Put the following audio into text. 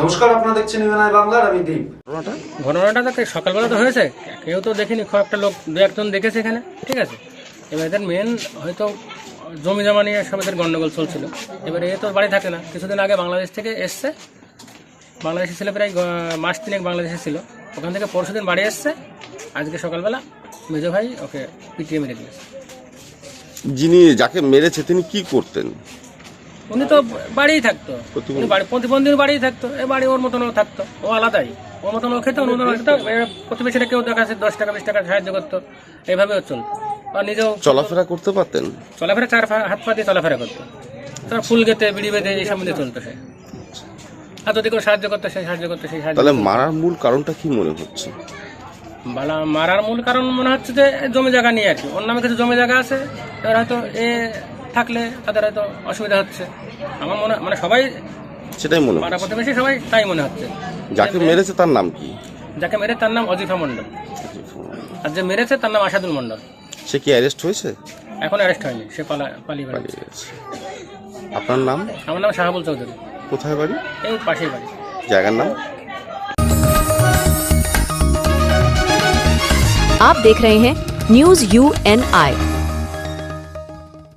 নমস্কার আপনারা দেখছেন ইউএনআই বাংলার আমি দীপ। ঘটনাটা তো সকালবেলা তো হয়েছে। কেউ তো দেখিনি খুব একটা লোক দু একজন দেখেছে এখানে ঠিক আছে? এবার এদের মেন হয়তো জমি জমা নিয়ে সব এদের গন্ডগোল চলছিল। এবারে এ তো বাড়ি থাকে না। কিছুদিন আগে বাংলাদেশ থেকে এসছে। বাংলাদেশে ছিল প্রায় মাস তিনেক বাংলাদেশে ছিল। ওখান থেকে পরশু দিন বাড়ি এসছে। আজকে সকালবেলা মেজো ভাই ওকে পিটিয়ে মেরে দিয়েছে। যিনি যাকে মেরেছে তিনি কি করতেন? উনি তো বাড়িই থাকতো। প্রতিবন্ধী? উনি বাড়ি প্রতিবন্ধী বাড়িই থাকতো। এ বাড়ি ওর মতন থাকতো। ও আলাদাই। ওর মতন ও খেতো ও খেতো প্রতিবেশীরা কেউ দেখা দশ টাকা বিশ টাকা সাহায্য করতো। এইভাবে চলতো। আর নিজেও চলাফেরা করতে পারতেন? চলাফেরা চার হাত পা দিয়ে চলাফেরা করতো। তার ফুল গেতে বিড়ি বেঁধে এইসব মধ্যে চলতো সে। আর যদি কেউ সাহায্য করতো সে সাহায্য করতো সেই সাহায্য তাহলে মারার মূল কারণটা কি মনে হচ্ছে? মারার মূল কারণ মনে হচ্ছে যে জমি জায়গা নিয়ে আর কি। ওর নামে কিছু জমি জায়গা আছে। এবার হয়তো এ থাকলে তাদের হয়তো অসুবিধা হচ্ছে আমার মনে মানে সবাই সেটাই মনে পাড়া হচ্ছে প্রতিবেশী সবাই তাই মনে হচ্ছে যাকে মেরেছে তার নাম কি যাকে মেরে তার নাম অজিফা মণ্ডল আর যে মেরেছে তার নাম আসাদুল মণ্ডল সে কি অ্যারেস্ট হয়েছে এখন অ্যারেস্ট হয়নি সে পালা পালিয়ে বেড়াচ্ছে পালিয়ে গেছে আপনার নাম আমার নাম শাহাবুল চৌধুরী কোথায় বাড়ি এই পাশেই বাড়ি জায়গার নাম आप देख रहे हैं न्यूज यू एन आई